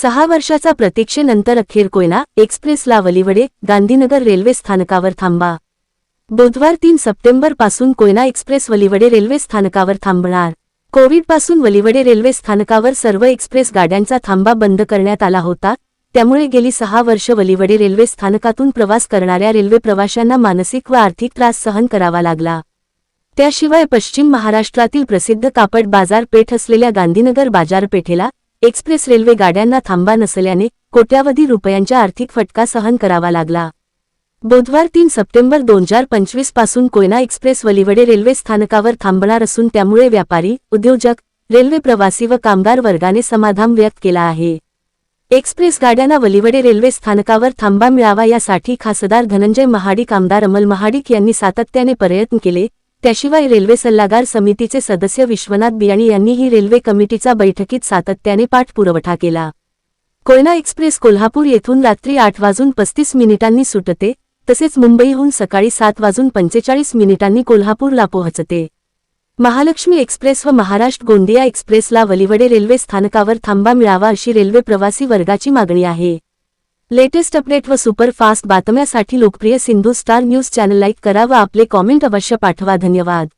सहा वर्षाचा प्रतीक्षेनंतर अखेर कोयना एक्सप्रेसला वलिवडे गांधीनगर रेल्वे स्थानकावर थांबा. बुधवार तीन सप्टेंबरपासून कोयना एक्सप्रेस वलिवडे रेल्वे स्थानकावर थांबणार. कोविडपासून वलिवडे रेल्वे स्थानकावर सर्व एक्सप्रेस गाड्यांचा थांबा बंद करण्यात आला होता त्यामुळे गेली सहा वर्ष वलिवडे रेल्वे स्थानकातून प्रवास करणाऱ्या रेल्वे प्रवाशांना मानसिक व आर्थिक त्रास सहन करावा लागला. त्याशिवाय पश्चिम महाराष्ट्रातील प्रसिद्ध कापड बाजारपेठ असलेल्या गांधीनगर बाजारपेठेला एक्सप्रेस रेल्वे गाड्यांना थांबा नसल्याने कोट्यावधी रुपयांच्या आर्थिक फटका सहन करावा लागला. बुधवार तीन सप्टेंबर दोन हजार पंचवीसपासून कोयना एक्सप्रेस वलिवडे रेल्वे स्थानकावर थांबणार असून त्यामुळे व्यापारी उद्योजक रेल्वे प्रवासी व कामगार वर्गाने समाधान व्यक्त केला आहे. एक्सप्रेस गाड्यांना वलिवडे रेल्वे स्थानकावर थांबा मिळावा यासाठी खासदार धनंजय महाडिक आमदार अमल महाडिक यांनी सातत्याने प्रयत्न केले त्याशिवाय रेल्वे सल्लागार समितीचे सदस्य विश्वनाथ बियाणी यांनीही रेल्वे कमिटीचा बैठकीत सातत्याने पाठपुरवठा केला. कोयना एक्सप्रेस कोल्हापूर येथून रात्री आठ वाजून पस्तीस मिनिटांनी सुटते तसेच मुंबईहून सकाळी सात वाजून पंचेचाळीस मिनिटांनी कोल्हापूरला पोहोचते. महालक्ष्मी एक्सप्रेस व महाराष्ट्र गोंदिया एक्सप्रेसला वलिवडे रेल्वे स्थानकावर थांबा मिळावा अशी रेल्वे प्रवासी वर्गाची मागणी आहे. लेटेस्ट अपडेट व सुपरफास्ट बातम्यासाठी लोकप्रिय Sindhu star news channel like करा व आपले कॉमेंट अवश्य पाठवा. धन्यवाद.